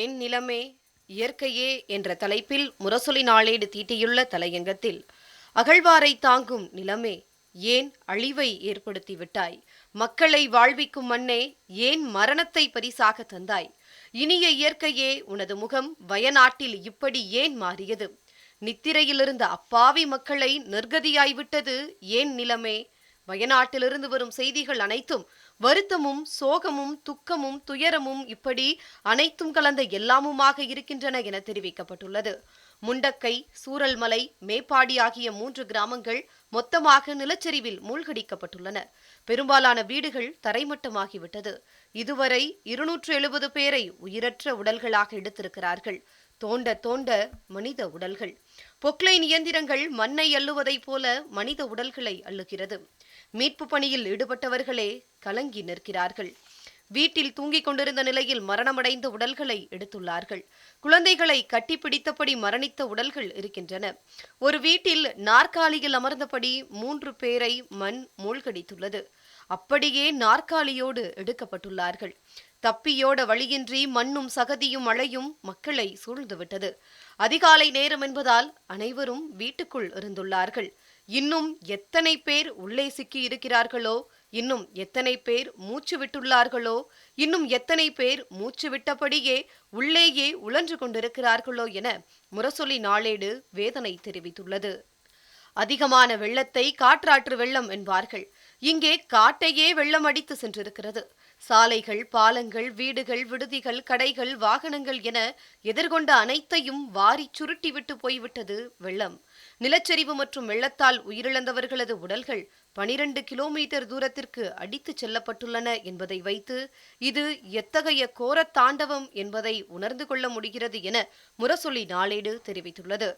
ஏன் நிலமே? இயற்கையே என்ற தலைப்பில் முரசொலி நாளேடு தீட்டியுள்ள தலையங்கத்தில் அகழ்வாரை தாங்கும் நிலமே ஏன் அழிவை ஏற்படுத்தி விட்டாய் மக்களை வாழ்விக்கும் மண்ணே ஏன் மரணத்தை பரிசாக தந்தாய்? இனிய இயற்கையே உனது முகம் வயநாட்டில் இப்படி ஏன் மாறியது? நித்திரையிலிருந்த அப்பாவி மக்களை நிர்கதியாய்விட்டது ஏன் நிலமே? வயநாட்டிலிருந்து வரும் செய்திகள் அனைத்தும் வருத்தமும் சோகமும் துக்கமும் துயரமும் இப்படி அனைத்தும் கலந்த எல்லாமுமாக இருக்கின்றன என தெரிவிக்கப்பட்டுள்ளது. முண்டக்கை சூரல்மலை மேப்பாடி ஆகிய மூன்று கிராமங்கள் மொத்தமாக நிலச்சரிவில் மூழ்கடிக்கப்பட்டுள்ளன. பெரும்பாலான வீடுகள் தரைமட்டமாகிவிட்டது. இதுவரை இருநூற்று எழுபது பேரை உயிரற்ற உடல்களாக எடுத்திருக்கிறார்கள். தோண்ட தோண்ட மனித உடல்கள். பொக்லைன் இயந்திரங்கள் மண்ணை அள்ளுவதைப் போல மனித உடல்களை அள்ளுகிறது. மீட்பு பணியில் ஈடுபட்டவர்களே கலங்கி நிற்கிறார்கள். வீட்டில் தூங்கிக் கொண்டிருந்த நிலையில் மரணமடைந்த உடல்களை எடுத்துள்ளார்கள். குழந்தைகளை கட்டிப்பிடித்தபடி மரணித்த உடல்கள் இருக்கின்றன. ஒரு வீட்டில் நாற்காலியில் அமர்ந்தபடி மூன்று பேரை மண் மூழ்கடித்துள்ளது. அப்படியே நாற்காலியோடு எடுக்கப்பட்டுள்ளார்கள். தப்பியோட வழியின்றி மண்ணும் சகதியும் மழையும் மக்களை சூழ்ந்துவிட்டது. அதிகாலை நேரம் என்பதால் அனைவரும் வீட்டுக்குள் இருந்துள்ளார்கள். இன்னும் எத்தனை பேர் உள்ளே சிக்கி இருக்கிறார்களோ இன்னும் எத்தனை பேர் மூச்சு விட்டுள்ளார்களோ இன்னும் எத்தனை பேர் மூச்சு விட்டபடியே உள்ளேயே உழன்று கொண்டிருக்கிறார்களோ என முரசொலி நாளேடு வேதனை தெரிவித்துள்ளது. அதிகமான வெள்ளத்தை காற்றாற்று வெள்ளம் என்பார்கள். இங்கே காட்டையே வெள்ளம் அடித்து சென்றிருக்கிறது. சாலைகள் பாலங்கள் வீடுகள் விடுதிகள் கடைகள் வாகனங்கள் என எதிர்கொண்ட அனைத்தையும் வாரி சுருட்டிவிட்டு போய்விட்டது வெள்ளம். நிலச்சரிவு மற்றும் வெள்ளத்தால் உயிரிழந்தவர்களது உடல்கள் பனிரெண்டு கிலோமீட்டர் தூரத்திற்கு அடித்துச் செல்லப்பட்டுள்ளன என்பதை வைத்து இது எத்தகைய கோரத் தாண்டவம் என்பதை உணர்ந்து கொள்ள முடிகிறது என முரசொலி நாளேடு தெரிவித்துள்ளது.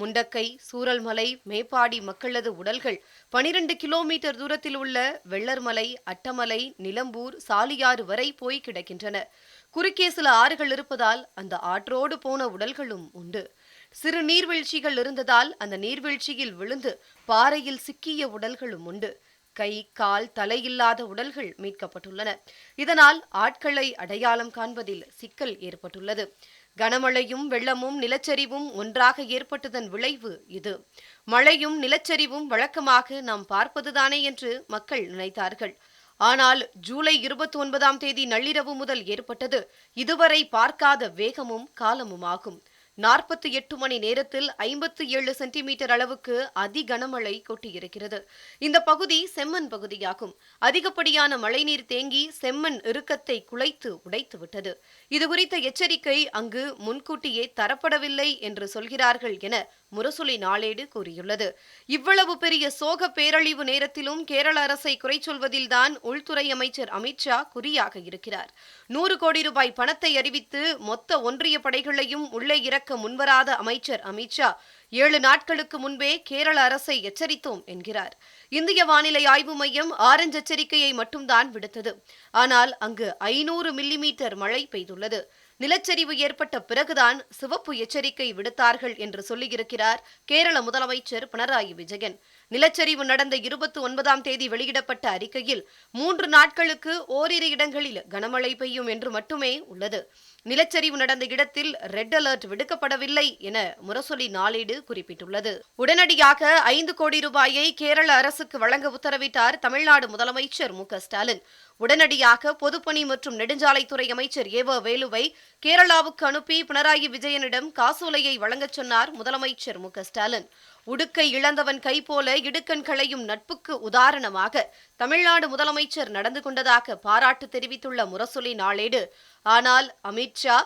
முண்டக்கை சூரல்மலை மேப்பாடி மக்களது உடல்கள் பனிரெண்டு கிலோமீட்டர் தூரத்தில் உள்ள வெள்ளர்மலை அட்டமலை நிலம்பூர் சாலியாறு வரை போய் கிடக்கின்றன. குறுக்கே சில ஆறுகள் இருப்பதால் அந்த ஆற்றோடு போன உடல்களும் உண்டு. சிறு நீர்வீழ்ச்சிகள் இருந்ததால் அந்த நீர்வீழ்ச்சியில் விழுந்து பாறையில் சிக்கிய உடல்களும் உண்டு. கை கால் தலையில்லாத உடல்கள் மீட்கப்பட்டுள்ளன. இதனால் ஆட்களை அடையாளம் காண்பதில் சிக்கல் ஏற்பட்டுள்ளது. கனமழையும் வெள்ளமும் நிலச்சரிவும் ஒன்றாக ஏற்பட்டதன் விளைவு இது. மழையும் நிலச்சரிவும் வழக்கமாக நாம் பார்ப்பதுதானே என்று மக்கள் நினைத்தார்கள். ஆனால் ஜூலை இருபத்தி ஒன்பதாம் தேதி நள்ளிரவு முதல் ஏற்பட்டது. இதுவரை பார்க்காத வேகமும் காலமுமாகும். நாற்பத்தி எட்டு மணி நேரத்தில் ஐம்பத்தி ஏழு சென்டிமீட்டர் அளவுக்கு அதி கனமழை கொட்டியிருக்கிறது. இந்த பகுதி செம்மண் பகுதியாகும். அதிகப்படியான மழைநீர் தேங்கி செம்மண் இறுக்கத்தை குலைத்து உடைத்துவிட்டது. இதுகுறித்த எச்சரிக்கை அங்கு முன்கூட்டியே தரப்படவில்லை என்று சொல்கிறார்கள் என முரசொலி நாளேடு கூறியுள்ளது. இவ்வளவு பெரிய சோக பேரழிவு நேரத்திலும் கேரள அரசை குறை சொல்வதில்தான் உள்துறை அமைச்சர் அமித்ஷா குறியாக இருக்கிறார். நூறு கோடி ரூபாய் பணத்தை அறிவித்து மொத்த ஒன்றிய படைகளையும் உள்ளே இறக்க முன்வராத அமைச்சர் அமித்ஷா ஏழு நாட்களுக்கு முன்பே கேரள அரசை எச்சரித்தோம் என்கிறார். இந்திய வானிலை ஆய்வு மையம் ஆரஞ்சு எச்சரிக்கையை மட்டும்தான் விடுத்தது. ஆனால் அங்கு ஐநூறு மில்லிமீட்டர் மழை பெய்துள்ளது. நிலச்சரிவு ஏற்பட்ட பிறகுதான் சிவப்பு எச்சரிக்கை விடுத்தார்கள் என்று சொல்லியிருக்கிறார் கேரள முதலமைச்சர் பினராயி விஜயன். நிலச்சரிவு நடந்த இருபத்தி ஒன்பதாம் தேதி வெளியிடப்பட்ட அறிக்கையில் மூன்று நாட்களுக்கு ஓரிரு இடங்களில் கனமழை பெய்யும் என்று மட்டுமே உள்ளது. நிலச்சரிவு நடந்த இடத்தில் ரெட் அலர்ட் விடுக்கப்படவில்லை என முரசொலி நாளேடு குறிப்பிட்டுள்ளது. உடனடியாக ஐந்து கோடி ரூபாயை கேரள அரசுக்கு வழங்க உத்தரவிட்டார் தமிழ்நாடு முதலமைச்சர் மு ஸ்டாலின். உடனடியாக பொதுப்பணி மற்றும் நெடுஞ்சாலைத்துறை அமைச்சர் ஏவ வேலுவை கேரளாவுக்கு அனுப்பி பினராயி விஜயனிடம் காசோலையை வழங்கச் சொன்னார் முதலமைச்சர் மு ஸ்டாலின். உடுக்கை இழந்தவன் கை போல இடுக்கண் களையும் நட்புக்கு உதாரணமாக தமிழ்நாடு முதலமைச்சர் நடந்து கொண்டதாக பாராட்டு தெரிவித்துள்ள முரசொலி நாளேடு. ஆனால் அமித்ஷா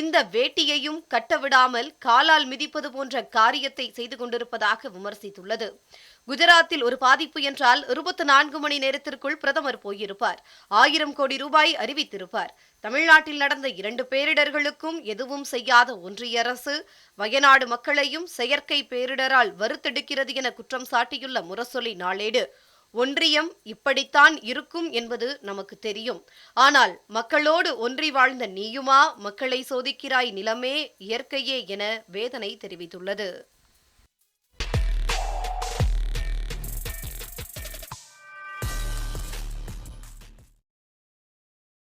இந்த வேட்டியையும் கட்டவிடாமல் காலால் மிதிப்பது போன்ற காரியத்தை செய்து கொண்டிருப்பதாக விமர்சித்துள்ளது. குஜராத்தில் ஒரு பாதிப்பு என்றால் இருபத்தி நான்கு மணி நேரத்திற்குள் பிரதமர் போயிருப்பார். ஆயிரம் கோடி ரூபாய் அறிவித்திருப்பார். தமிழ்நாட்டில் நடந்த இரண்டு பேரிடர்களுக்கும் எதுவும் செய்யாத ஒன்றிய அரசு வயநாடு மக்களையும் செயற்கை பேரிடரால் வறுத்தெடுக்கிறது என குற்றம் சாட்டியுள்ள முரசொலி நாளேடு. ஒன்றியம் இப்படித்தான் இருக்கும் என்பது நமக்கு தெரியும். ஆனால் மக்களோடு ஒன்றி வாழ்ந்த நீயுமா மக்களை சோதிக்கிறாய் நிலமே இயற்கையே என வேதனை தெரிவித்துள்ளது.